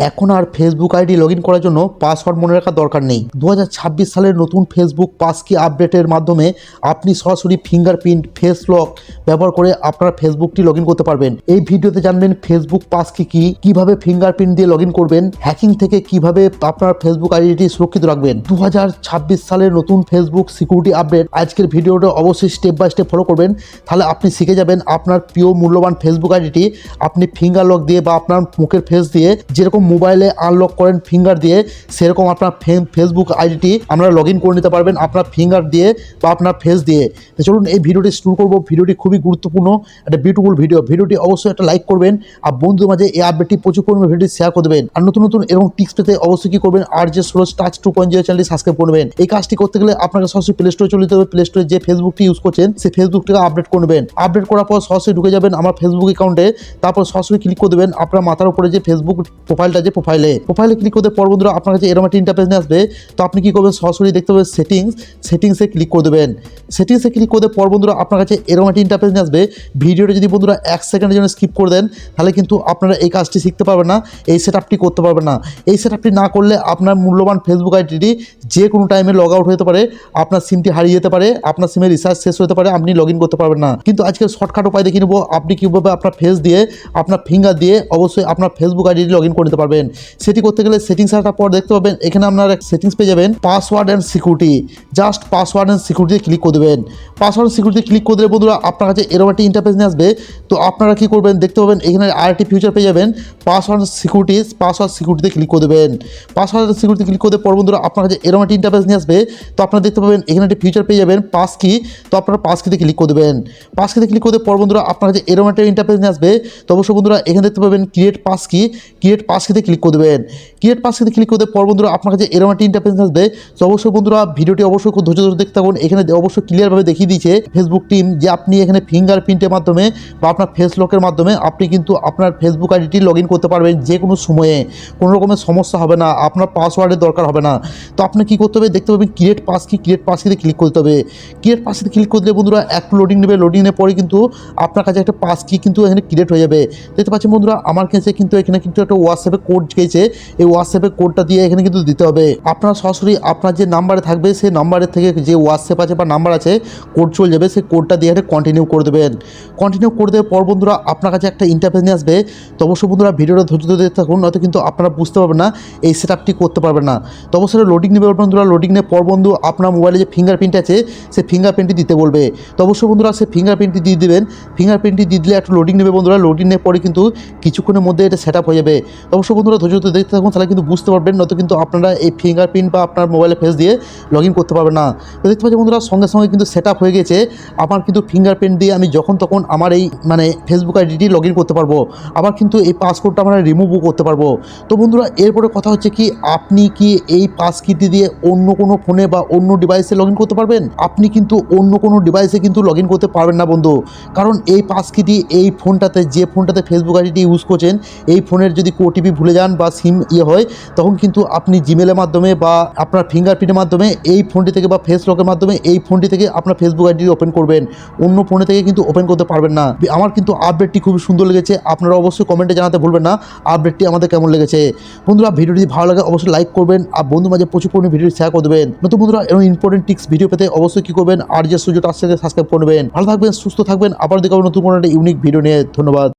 এখন আর Facebook ID log in করার জন্য পাসওয়ার্ড মনে রাখার দরকার নেই। দু হাজার ছাব্বিশ সালের নতুন ফেসবুক পাসকি আপডেটের মাধ্যমে আপনি সরাসরি ফিঙ্গারপ্রিন্ট ফেস লক ব্যবহার করে আপনার ফেসবুকটি লগ করতে পারবেন। এই ভিডিওতে জানবেন ফেসবুক পাসকি কি, কীভাবে ফিঙ্গারপ্রিন্ট দিয়ে লগ করবেন হ্যাকিং থেকে কীভাবে আপনার ফেসবুক আইডিটি সুরক্ষিত রাখবেন। দু হাজার ছাব্বিশ সালের নতুন ফেসবুক সিকিউরিটি আপডেট আজকের ভিডিওটা অবশ্যই স্টেপ বাই স্টেপ ফলো করবেন। তাহলে আপনি শিখে যাবেন আপনার প্রিয় মূল্যবান ফেসবুক আইডিটি আপনি ফিঙ্গার লক দিয়ে বা আপনার মুখের ফেস দিয়ে যেরকম মোবাইলে আনলক করেন ফিঙ্গার দিয়ে, সেরকম আপনার ফেসবুক আইডিটি আমরা লগ করে নিতে পারবেন আপনার ফিঙ্গার দিয়ে বা আপনার ফেস দিয়ে। তো চলুন এই ভিডিওটি শুরু করব। ভিডিওটি খুবই গুরুত্বপূর্ণ, একটা বিউটিফুল ভিডিও ভিডিওটি অবশ্যই একটা লাইক করবেন আর বন্ধুদের মাঝে এই আপডেটটি প্রচুর পরিমাণে ভিডিওটি শেয়ার করে দেবেন। আর নতুন নতুন এরকম টিপস পেতে অবশ্যই কী করবেন? আর যে solo touch two point zero চ্যানেলটি সাবস্ক্রাইব করবেন এই কাজটি করতে গেলে আপনাকে সরাসরি প্লে স্টোরে চলে যেতে হবে। প্লে স্টোরে যে ফেসবুকটি ইউজ করছেন, সেই ফেসবুকটাকে আপডেট করে নেবেন। আপডেট করার পর সরাসরি ঢুকে যাবেন আমার ফেসবুক অ্যাকাউন্টে তারপর সরাসরি ক্লিক করে দেবেন। আপনার মাথার উপরে যে ফেসবুক প্রোফাইলটা যে প্রোফাইলে প্রোফাইলে ক্লিক করতে পর বন্ধুরা, আপনার কাছে এরকম একটা ইন্টারফেস নিয়ে আসবে। তো আপনি কি করবেন? সরাসরি দেখতে পাবেন সেটিংস সেটিংসে ক্লিক করে দেবেন। সেটিংসে ক্লিক করে পর বন্ধুরা, আপনার কাছে এরকম একটা ইন্টারফেস নিয়ে আসবে। ভিডিওটা যদি বন্ধুরা এক সেকেন্ডের জন্য স্কিপ করে দেন, তাহলে কিন্তু আপনারা এই কাজটি শিখতে পারবেন না, এই সেট আপটি করতে পারবেন না। এই সেট আপটি না করলে আপনার মূল্যবান ফেসবুক আইডিটি যে কোনো টাইমে লগ আউট হতে পারে, আপনার সিমটি হারিয়ে যেতে পারে, আপনার সিমের রিচার্জ শেষ হতে পারে, আপনি লগ ইন করতে পারবেন না। কিন্তু আজকে শর্টকাট উপায় দেখে নেব, আপনি কীভাবে আপনার ফেস দিয়ে, আপনার ফিঙ্গার দিয়ে অবশ্যই আপনার ফেসবুক আইডিটি লগ ইন করে নিতে পারবেন। সেটি করতে গেলে সেটিংস আসার পর দেখতে পাবেন, এখানে আপনার সেটিংস পেয়ে যাবেন password and security just password and security click করে দেবেন। পাসওয়ার্ড সিকিউরিটি ক্লিক করে দিলে বন্ধুরা, আপনার কাছে এরকম একটি ইন্টারফেস নিয়ে আসবে। তো আপনারা কি করবেন, দেখতে পাবেন, এখানে আরেকটি ফিউচার পেয়ে যাবেন পাসওয়ার্ড সিকিউরিটি পাসওয়ার্ড সিকিউরিটিতে ক্লিক করে দেবেন। পাসওয়ার্ড সিকিউরিটি ক্লিক করে পর বন্ধুরা, আপনার কাছে এরকম একটি ইন্টারফেস নিয়ে আসবে। তো আপনারা দেখতে পাবেন, এখানে একটি ফিউচার পেয়ে যাবেন পাস কি তো আপনারা পাস কিতে ক্লিক করে দেবেন। পাস কিতে ক্লিক করে পর বন্ধুরা, আপনার কাছে এরকম একটা ইন্টারফেস নিয়ে আসবে। তো অবশ্যই বন্ধুরা, এখানে দেখতে পাবেন create pass key create pass কিতে ক্লিক করে দেবেন। ক্রিয়েট পাস কিতে ক্লিক করে পর বন্ধুরা আপনার কাছে এরকম একটা ইন্টারফেস আসবে তো অবশ্যই বন্ধুরা ভিডিওটি অবশ্যই খুব ধৈর্য ধরে দেখতে থাকুন। এখানে অবশ্যই ক্লিয়ারভাবে দেখিয়ে দিয়েছে ফেসবুক টিম যে আপনি এখানে ফিঙ্গার প্রিন্টের মাধ্যমে বা আপনার ফেস লকের মাধ্যমে আপনি কিন্তু আপনার ফেসবুক আইডিটি লগ করতে পারবেন যে কোনো সময়ে। কোনো রকমের সমস্যা হবে না, আপনার পাসওয়ার্ডের দরকার হবে না। তো আপনি কী করতে হবে? দেখতে পাবেন create pass key create pass কিতে ক্লিক করতে হবে। ক্রিয়েট পাস কিতে ক্লিক করলে বন্ধুরা একটু লোডিং নেবে। লোডিং নেওয়ার পরে কিন্তু আপনার কাছে একটা পাস কি কিন্তু এখানে ক্রিয়েট হয়ে যাবে। দেখতে পাচ্ছেন বন্ধুরা, আমার কাছে কিন্তু এখানে কিন্তু একটা হোয়াটসঅ্যাপে কোড গেছে, এই হোয়াটসঅ্যাপে কোডটা দিয়ে এখানে কিন্তু দিতে হবে। আপনার সরাসরি আপনার যে নাম্বারে থাকবে, সেই নাম্বারের থেকে যে হোয়াটসঅ্যাপ আছে বা নাম্বার আছে কোড চলে যাবে, সেই কোডটা দিয়ে কন্টিনিউ করে দেবেন। কন্টিনিউ করে দেওয়ার পর বন্ধুরা, আপনার কাছে একটা ইন্টারফেস নিয়ে আসবে। তো অবশ্যই বন্ধুরা, ভিডিওটা ধৈর্য ধরে থাকুন, নয়তো কিন্তু আপনারা বুঝতে পারবেন না, এই সেট আপটি করতে পারবেন না। তো অবশ্যই লোডিং নেবে বন্ধুরা লোডিং নেওয়ার পর বন্ধু, আপনার মোবাইলে যে ফিঙ্গারপ্রিন্ট আছে, সেই ফিঙ্গারপ্রিন্টটি দিতে বলবে। তো অবশ্যই বন্ধুরা, সেই ফিঙ্গারপ্রিন্টটি দিয়ে দেবেন। ফিঙ্গারপ্রিন্টটি দিয়ে দিলে একটু লোডিং নেবে বন্ধুরা লোডিং নেওয়ার পরে কিন্তু কিছুক্ষণের মধ্যে এটা সেট আপ হয়ে যাবে। তো অবশ্যই বন্ধুরা ধৈর্য ধরে দেখতে থাকুন, তাহলে কিন্তু বুঝতে পারবেন, নয়তো কিন্তু আপনারা এই ফিঙ্গারপ্রিন্ট বা আপনার মোবাইলে ফেস দিয়ে লগ ইন করতে পারবেন না। তো দেখতে পাচ্ছি বন্ধুরা, সঙ্গে সঙ্গে কিন্তু সেট হয়ে গেছে। আমার কিন্তু ফিঙ্গারপ্রিন্ট দিয়ে আমি যখন তখন আমার এই মানে ফেসবুক আইডিটি লগ ইন করতে পারব। আবার কিন্তু এই পাসওয়ার্ডটা আমরা রিমুভও করতে পারব। তো বন্ধুরা, এরপরে কথা হচ্ছে কি, আপনি কি এই পাস কিটি দিয়ে অন্য কোনো ফোনে বা অন্য ডিভাইসে লগ ইন করতে পারবেন? আপনি কিন্তু অন্য কোনো ডিভাইসে কিন্তু লগ ইন করতে পারবেন না, বন্ধু। কারণ এই পাস কিটি এই ফোনটাতে যে ফোনটাতে ফেসবুক আইডিটি ইউজ করছেন, এই ফোনের যদি ওটিপি ভুলে যান বা সিম ইয়ে হয়, তখন কিন্তু আপনি জিমেলের মাধ্যমে বা আপনার ফিঙ্গারপ্রিন্টের মাধ্যমে এই ফোনটি থেকে বা ফেস লকের মাধ্যমে এই ফোনটি থেকে আপনার ফেসবুক আইডি ওপেন করবেন। অন্য ফোনে থেকে কিন্তু ওপেন করতে পারবেন না। আমার কিন্তু আপডেটটি খুবই সুন্দর লেগেছে, আপনারা অবশ্যই কমেন্টে জানাতে ভুলবেন না আপডেটটি আমাদের কেমন লেগেছে। বন্ধুরা, ভিডিওটি ভালো লাগে, অবশ্যই লাইক করবেন আর বন্ধু মাঝে প্রচুর পরিমাণে ভিডিও শেয়ার করে দেবেন। নতুন বন্ধুরা, এরকম ইম্পর্টেন্ট টিক্স ভিডিও পেতে অবশ্যই কী করবেন? আর যে সুযোগ সাথে সাবস্ক্রাইব করবেন ভালো থাকবেন, সুস্থ থাকবেন, আবার দেখাবো নতুন কোনো একটা ইউনিক ভিডিও নিয়ে। ধন্যবাদ।